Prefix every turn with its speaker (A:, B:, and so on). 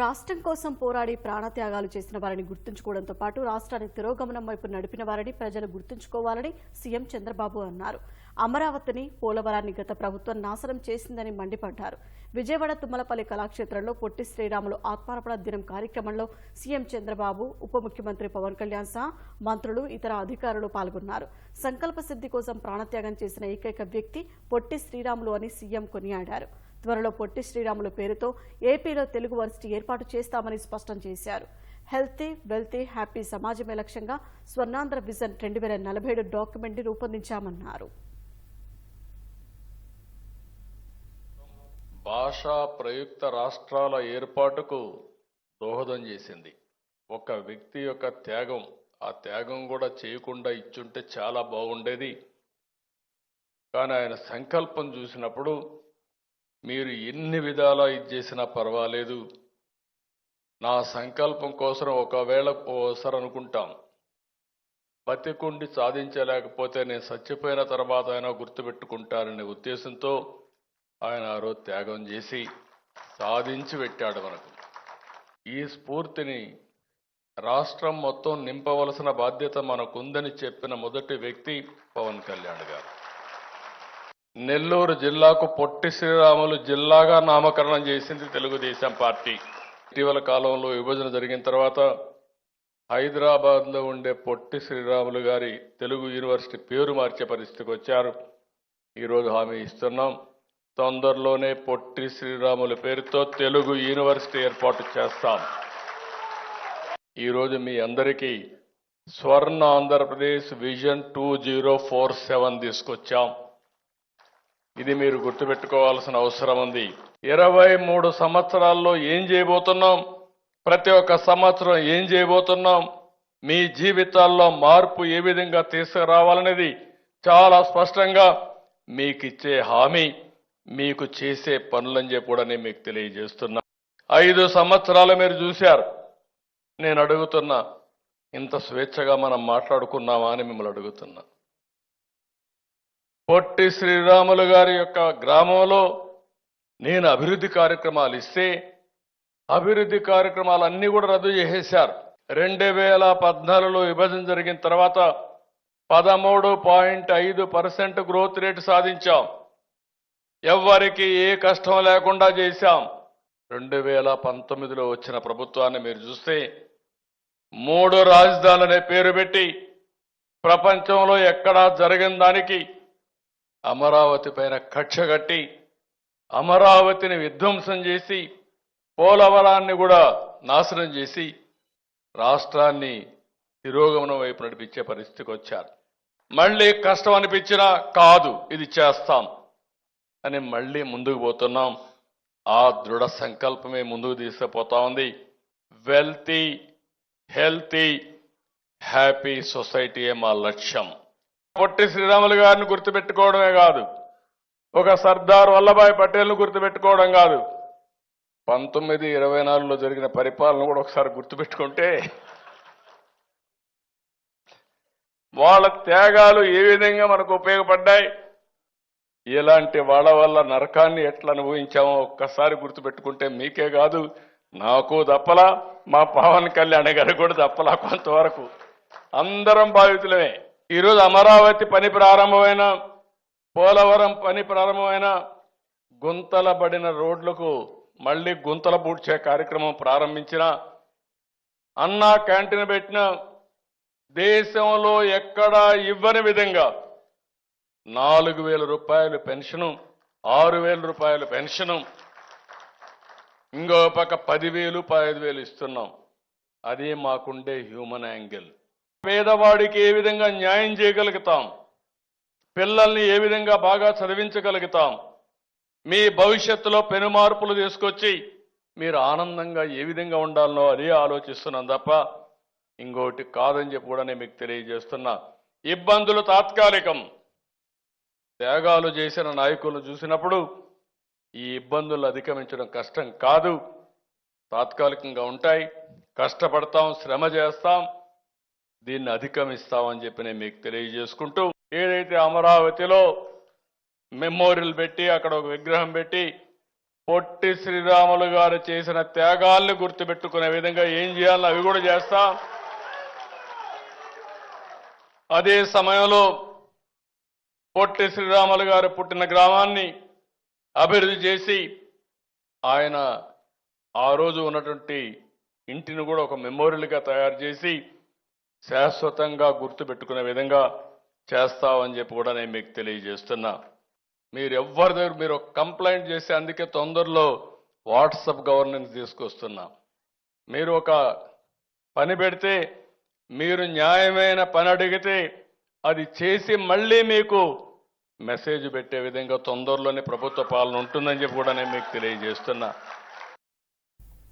A: రాష్ట్రం కోసం పోరాడి ప్రాణత్యాగాలు చేసిన వారిని గుర్తుంచుకోవడంతో పాటు రాష్ట్రాన్ని తిరోగమనం వైపు నడిపిన వారిని ప్రజలు గుర్తుంచుకోవాలని సీఎం చంద్రబాబు అన్నారు. అమరావతిని పోలవరాన్ని గత ప్రభుత్వం నాశనం చేసిందని మండిపడ్డారు. విజయవాడ తుమ్మలపల్లి కళాక్షేత్రంలో పొట్టి శ్రీరాములు ఆత్మార్పణ దినం కార్యక్రమంలో సీఎం చంద్రబాబు ఉప ముఖ్యమంత్రి పవన్ కళ్యాణ్ సహా మంత్రులు ఇతర అధికారులు పాల్గొన్నారు. సంకల్ప సిద్ధి కోసం ప్రాణత్యాగం చేసిన ఏకైక వ్యక్తి పొట్టి శ్రీరాములు అని సీఎం కొనియాడారు. త్వరలో పొట్టి శ్రీరాములు పేరుతో ఏపీలో తెలుగు వర్సిటీ ఏర్పాటు చేస్తామని స్పష్టం చేశారు. హెల్తీ వెల్తీ హ్యాపీ సమాజమే లక్ష్యంగా స్వర్ణాంధ్ర విజన్ రెండు వేల నలభై ఏడు డాక్యుమెంట్ని రూపొందించామన్నారు.
B: భాషా ప్రయుక్త రాష్ట్రాల ఏర్పాటుకు దోహదం చేసింది. ఒక వ్యక్తి యొక్క త్యాగం ఆ త్యాగం కూడా చేయకుండా ఇచ్చుంటే చాలా బాగుండేది. కానీ ఆయన సంకల్పం చూసినప్పుడు మీరు ఎన్ని విధాలా ఇది చేసినా పర్వాలేదు. నా సంకల్పం కోసం ఒకవేళ ఓసారి అనుకుంటాం. బతికుండి సాధించలేకపోతే నేను చచ్చిపోయిన తర్వాత అయినా గుర్తుపెట్టుకుంటారనే ఉద్దేశంతో ఆయన ఆ రోజు త్యాగం చేసి సాధించి పెట్టాడు మనకు. ఈ స్ఫూర్తిని రాష్ట్రం మొత్తం నింపవలసిన బాధ్యత మనకుందని చెప్పిన మొదటి వ్యక్తి పవన్ కళ్యాణ్ గారు. నెల్లూరు జిల్లాకు పొట్టి శ్రీరాములు జిల్లాగా నామకరణం చేసింది తెలుగుదేశం పార్టీ. ఇటీవల కాలంలో విభజన జరిగిన తర్వాత హైదరాబాద్లో ఉండే పొట్టి శ్రీరాములు గారి తెలుగు యూనివర్సిటీ పేరు మార్చే పరిస్థితికి వచ్చారు. ఈరోజు హామీ ఇస్తున్నాం. తొందరలోనే పొట్టి శ్రీరాములు పేరుతో తెలుగు యూనివర్సిటీ ఏర్పాటు చేస్తాం. ఈరోజు మీ అందరికీ Swarna Andhra Pradesh vision two zero four seven తీసుకొచ్చాం. ఇది మీరు గుర్తుపెట్టుకోవాల్సిన అవసరం ఉంది. ఇరవై మూడు సంవత్సరాల్లో ఏం చేయబోతున్నాం? ప్రతి ఒక్క సంవత్సరం ఏం చేయబోతున్నాం? మీ జీవితాల్లో మార్పు ఏ విధంగా తీసుకురావాలనేది చాలా స్పష్టంగా మీకు ఇచ్చే హామీ మీకు చేసే పనులని చెప్పి కూడా నేను మీకు తెలియజేస్తున్నా. ఐదు సంవత్సరాలు మీరు చూశారు. నేను అడుగుతున్నా ఇంత స్వేచ్ఛగా మనం మాట్లాడుకున్నామా అని మిమ్మల్ని అడుగుతున్నా. పొట్టి శ్రీరాములు గారి యొక్క గ్రామంలో నేను అభివృద్ధి కార్యక్రమాలు ఇస్తే అభివృద్ధి కార్యక్రమాలు అన్ని కూడా రద్దు చేసేశారు. రెండు వేల పద్నాలుగులో విభజన జరిగిన తర్వాత పదమూడు పాయింట్ ఐదు పర్సెంట్ గ్రోత్ రేట్ సాధించాం. ఎవ్వరికి ఏ కష్టం లేకుండా చేశాం. రెండు వేల పంతొమ్మిదిలో వచ్చిన ప్రభుత్వాన్ని మీరు చూస్తే మూడు రాజధానులనే పేరు పెట్టి ప్రపంచంలో ఎక్కడా జరగని దానికి అమరావతి పైన కక్ష కట్టి అమరావతిని విధ్వంసం చేసి పోలవరాన్ని కూడా నాశనం చేసి రాష్ట్రాన్ని తిరోగమనం వైపు నడిపించే పరిస్థితికి వచ్చారు. మళ్ళీ కష్టం అనిపించినా కాదు ఇది చేస్తాం అని మళ్ళీ ముందుకు పోతున్నాం. ఆ దృఢ సంకల్పమే ముందుకు తీసుకుపోతా ఉంది. వెల్తీ హెల్తీ హ్యాపీ సొసైటీయే మా లక్ష్యం. పొట్టి శ్రీరాములు గారిని గుర్తుపెట్టుకోవడమే కాదు. ఒక సర్దార్ వల్లభాయ్ పటేల్ను గుర్తుపెట్టుకోవడం కాదు. పంతొమ్మిది ఇరవై నాలుగులో జరిగిన పరిపాలన కూడా ఒకసారి గుర్తుపెట్టుకుంటే వాళ్ళ త్యాగాలు ఏ విధంగా మనకు ఉపయోగపడ్డాయి? ఇలాంటి వాళ్ళ వల్ల నరకాన్ని ఎట్లా అనుభవించామో ఒక్కసారి గుర్తుపెట్టుకుంటే మీకే కాదు నాకు తప్పలా మా పవన్ కళ్యాణ్ గారు కూడా తప్పలా కొంతవరకు. అందరం బాధితులమే. ఈరోజు అమరావతి పని ప్రారంభమైన పోలవరం పని ప్రారంభమైన గుంతల పడిన రోడ్లకు మళ్ళీ గుంతల పూడ్చే కార్యక్రమం ప్రారంభించిన అన్నా క్యాంటీన్ పెట్టిన దేశంలో ఎక్కడా ఇవ్వని విధంగా నాలుగు వేల రూపాయలు పెన్షను ఆరు వేల రూపాయలు పెన్షను ఇంకో పక్క పదివేలు పదహైదు వేలు ఇస్తున్నాం. అదే మాకుండే హ్యూమన్ యాంగిల్. పేదవాడికి ఏ విధంగా న్యాయం చేయగలుగుతాం? పిల్లల్ని ఏ విధంగా బాగా చదివించగలుగుతాం? మీ భవిష్యత్తులో పెను మార్పులు తీసుకొచ్చి మీరు ఆనందంగా ఏ విధంగా ఉండాలనో అదే ఆలోచిస్తున్నాం తప్ప ఇంకోటి కాదని చెప్పి కూడా నేను మీకు తెలియజేస్తున్నా. ఇబ్బందులు తాత్కాలికం. త్యాగాలు చేసిన నాయకులను చూసినప్పుడు ఈ ఇబ్బందులు అధిగమించడం కష్టం కాదు. తాత్కాలికంగా ఉంటాయి. కష్టపడతాం శ్రమ చేస్తాం. దీన్ని అధిగమిస్తామని చెప్పి నేను మీకు తెలియజేసుకుంటూ ఏదైతే అమరావతిలో మెమోరియల్ పెట్టి అక్కడ ఒక విగ్రహం పెట్టి పొట్టి శ్రీరాములు గారు చేసిన త్యాగాల్ని గుర్తుపెట్టుకునే విధంగా ఏం చేయాలో అవి కూడా చేస్తాం. అదే సమయంలో పొట్టి శ్రీరాములు గారు పుట్టిన గ్రామాన్ని అభివృద్ధి చేసి ఆయన ఆ రోజు ఉన్నటువంటి ఇంటిని కూడా ఒక మెమోరియల్గా తయారు చేసి శాశ్వతంగా గుర్తుపెట్టుకునే విధంగా చేస్తామని చెప్పి కూడా నేను మీకు తెలియజేస్తున్నా. మీరు ఎవ్వరి దగ్గర మీరు కంప్లైంట్ చేసి అందుకే తొందరలో వాట్సప్ గవర్నెన్స్ తీసుకొస్తున్నా. మీరు ఒక పని పెడితే మీరు న్యాయమైన పని అడిగితే అది చేసి మళ్ళీ మీకు మెసేజ్ పెట్టే విధంగా తొందరలోనే ప్రభుత్వ పాలన ఉంటుందని చెప్పి కూడా నేను మీకు తెలియజేస్తున్నా.